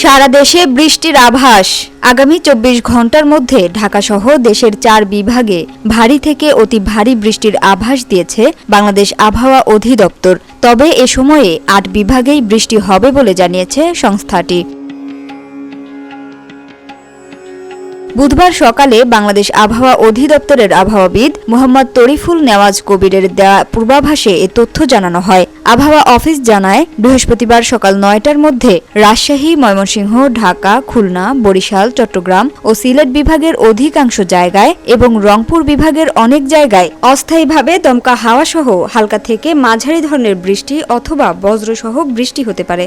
সারা দেশে বৃষ্টির আভাস। আগামী চব্বিশ ঘণ্টার মধ্যে ঢাকাসহ দেশের চার বিভাগে ভারী থেকে অতি ভারী বৃষ্টির আভাস দিয়েছে বাংলাদেশ আবহাওয়া অধিদপ্তর। তবে এ সময়ে আট বিভাগেই বৃষ্টি হবে বলে জানিয়েছে সংস্থাটি। বুধবার সকালে বাংলাদেশ আবহাওয়া অধিদপ্তরের আবহাওয়াবিদ মোহাম্মদ তরিফুল নেওয়াজ কবিরের দেওয়া পূর্বাভাসে এ তথ্য জানানো হয়। আবহাওয়া অফিস জানায়, বৃহস্পতিবার সকাল নয়টার মধ্যে রাজশাহী, ময়মনসিংহ, ঢাকা, খুলনা, বরিশাল, চট্টগ্রাম ও সিলেট বিভাগের অধিকাংশ জায়গায় এবং রংপুর বিভাগের অনেক জায়গায় অস্থায়ীভাবে দমকা হাওয়াসহ হালকা থেকে মাঝারি ধরনের বৃষ্টি অথবা বজ্রসহ বৃষ্টি হতে পারে।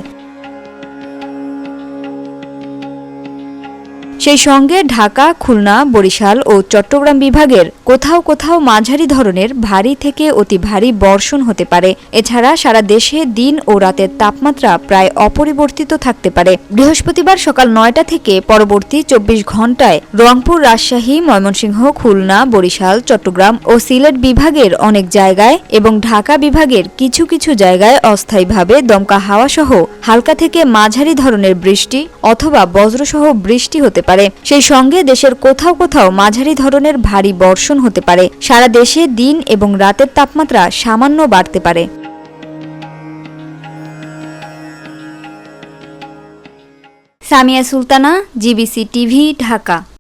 সেই সঙ্গে ঢাকা, খুলনা, বরিশাল ও চট্টগ্রাম বিভাগের কোথাও কোথাও মাঝারি ধরনের ভারী থেকে অতি ভারী বর্ষণ হতে পারে। এছাড়া সারা দেশে দিন ও রাতের তাপমাত্রা প্রায় অপরিবর্তিত থাকতে পারে। বৃহস্পতিবার সকাল নয়টা থেকে পরবর্তী চব্বিশ ঘন্টায় রংপুর, রাজশাহী, ময়মনসিংহ, খুলনা, বরিশাল, চট্টগ্রাম ও সিলেট বিভাগের অনেক জায়গায় এবং ঢাকা বিভাগের কিছু কিছু জায়গায় অস্থায়ীভাবে দমকা হাওয়াসহ হালকা থেকে মাঝারি ধরনের বৃষ্টি অথবা বজ্রসহ বৃষ্টি হতে পারে। সেই সঙ্গে দেশের কোথাও কোথাও মাঝারি ধরনের ভারী বর্ষণ হতে পারে। সারা দেশে দিন এবং রাতের তাপমাত্রা সামান্য বাড়তে পারে। Samia Sultana, GBC TV, Dhaka.